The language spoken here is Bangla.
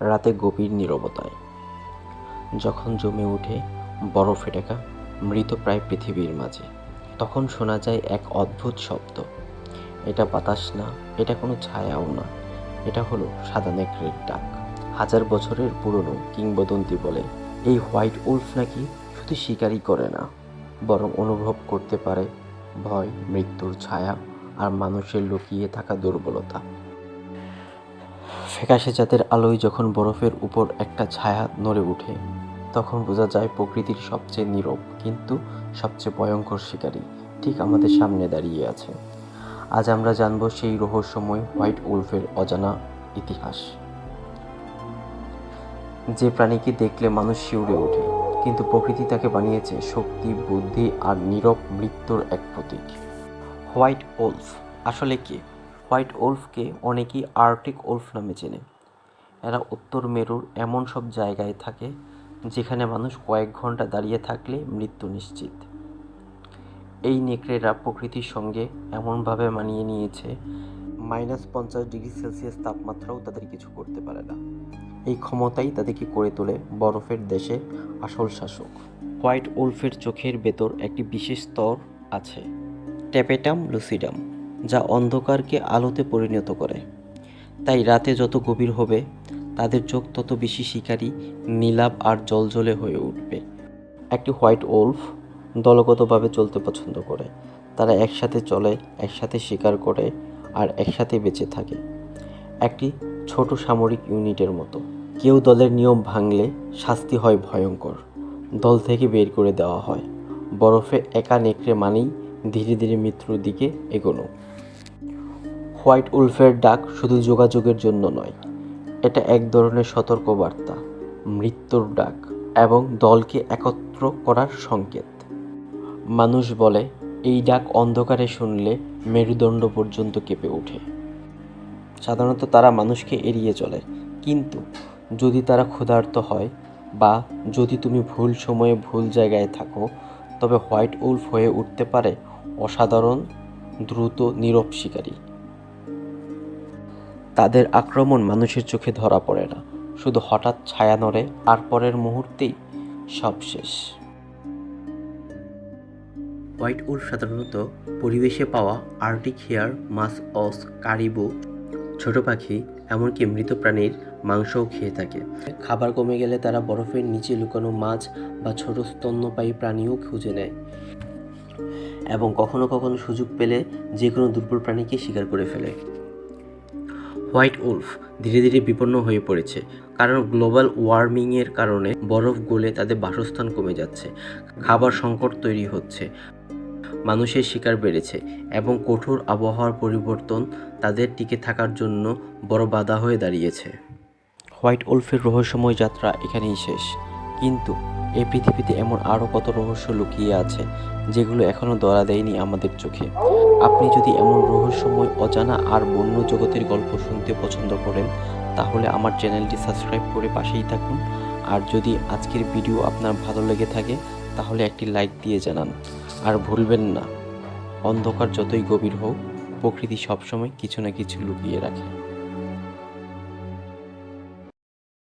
রাতে গভীর নীরবতায়। যখন জমে ওঠে বরফে ঢাকা মৃতপ্রায় পৃথিবীর মাঝে। তখন শোনা যায় এক অদ্ভুত শব্দ। এটা বাতাস না, এটা কোনো ছায়াও না। এটা হলো সাদা নেকড়ের ডাক। হাজার বছরের পুরনো কিংবদন্তি বলে, এই হোয়াইট উলফ নাকি শুধু শিকারই করে না, বরং অনুভব করতে পারে ভয়, মৃত্যুর ছায়া আর মানুষের লুকিয়ে থাকা দুর্বলতা। ফ্যাকাশে চাঁদের আলোয় যখন বরফের উপর একটা ছায়া নড়ে ওঠে, তখন বোঝা যায় প্রকৃতির সবচেয়ে নীরব কিন্তু সবচেয়ে ভয়ঙ্কর শিকারী ঠিক আমাদের সামনে দাঁড়িয়ে আছে। আজ আমরা জানব সেই রহস্যময় হোয়াইট উলফের অজানা ইতিহাস। যে প্রাণীকে দেখলে মানুষ শিউরে ওঠে, কিন্তু প্রকৃতি তাকে বানিয়েছে শক্তি, বুদ্ধি আর নীরব মৃত্যুর এক প্রতীক। হোয়াইট ওলফ আসলে কি? হোয়াইট ওলফকে অনেকেই আর্টিক ওলফ নামে চেনে। এরা উত্তর মেরুর এমন সব জায়গায় থাকে যেখানে মানুষ কয়েক ঘণ্টা দাঁড়িয়ে থাকলে মৃত্যু নিশ্চিত। এই নেকড়েরা প্রকৃতির সঙ্গে এমনভাবে মানিয়ে নিয়েছে, মাইনাস পঞ্চাশ ডিগ্রি সেলসিয়াস তাপমাত্রাও তাদের কিছু করতে পারে না। এই ক্ষমতাই তাদেরকে করে তোলে বরফের দেশে আসল শাসক। হোয়াইট উলফের চোখের ভেতর একটি বিশেষ স্তর আছে, ট্যাপেটাম লুসিডাম। যা অন্ধকারকে আলোতে পরিণত করে। তাই রাতে যত গভীর হবে, তাদের চোখ তত বেশি শিকারী, নীলাভ আর জলজলে হয়ে উঠবে। একটি হোয়াইট ওলফ দলগতভাবে চলতে পছন্দ করে। তারা একসাথে চলে, একসাথে শিকার করে আর একসাথে বেঁচে থাকে। একটি ছোট সামরিক ইউনিটের মতো। কেউ দলের নিয়ম ভাঙলে শাস্তি হয় ভয়ঙ্কর। দল থেকে বের করে দেওয়া হয়। বরফে একা নেকড়ে মানেই ধীরে ধীরে মৃত্যুর দিকে এগোনো। হোয়াইট উলফের ডাক শুধু যোগাযোগের জন্য নয়, এটা এক ধরনের সতর্কবার্তা, মৃত্যুর ডাক এবং দলকে একত্র করার সংকেত। মানুষ বলে, এই ডাক অন্ধকারে শুনলে মেরুদণ্ড পর্যন্ত কেঁপে ওঠে। সাধারণত তারা মানুষকে এড়িয়ে চলে, কিন্তু যদি তারা ক্ষুধার্ত হয় বা যদি তুমি ভুল সময়ে ভুল জায়গায় থাকো, তবে হোয়াইট উলফ হয়ে উঠতে পারে অসাধারণ দ্রুত নীরব শিকারী। তাদের আক্রমণ মানুষের চোখে ধরা পড়ে না। শুধু হঠাৎ ছায়া নড়ে আর পরের মুহূর্তেই সব শেষ। হোয়াইট উলফ সাধারণত পরিবেশে পাওয়া আর্টিক হেয়ার মাছ অস কারিবু ছোট পাখি এমনকি মৃত প্রাণীর মাংসও খেয়ে থাকে। খাবার কমে গেলে তারা বরফের নিচে লুকানো মাছ বা ছোট স্তন্যপায়ী প্রাণীও খুঁজে নেয়। এবং কখনো কখনো সুযোগ পেলে যে কোনো দুর্বল প্রাণীকে শিকার করে ফেলে। হোয়াইট উলফ ধীরে ধীরে বিপন্ন হয়ে পড়েছে, কারণ গ্লোবাল ওয়ার্মিংয়ের কারণে বরফ গলে তাদের বাসস্থান কমে যাচ্ছে, খাবার সংকট তৈরি হচ্ছে, মানুষের শিকার বেড়েছে এবং কঠোর আবহাওয়ার পরিবর্তন তাদের টিকে থাকার জন্য বড় বাধা হয়ে দাঁড়িয়েছে। হোয়াইট উলফের রহস্যময় যাত্রা এখানেই শেষ। কিন্তু এই পৃথিবীতে এমন আরও কত রহস্য লুকিয়ে আছে, যেগুলো এখনও ধরা দেয়নি আমাদের চোখে। আপনি যদি এমন রহস্যময়, অজানা আর বন্য জগতের গল্প শুনতে পছন্দ করেন, তাহলে আমার চ্যানেলটি সাবস্ক্রাইব করে পাশেই থাকুন। আর যদি আজকের ভিডিও আপনার ভালো লেগে থাকে, তাহলে একটি লাইক দিয়ে জানান। আর ভুলবেন না, অন্ধকার যতই গভীর হোক, প্রকৃতি সবসময় কিছু না কিছু লুকিয়ে রাখে।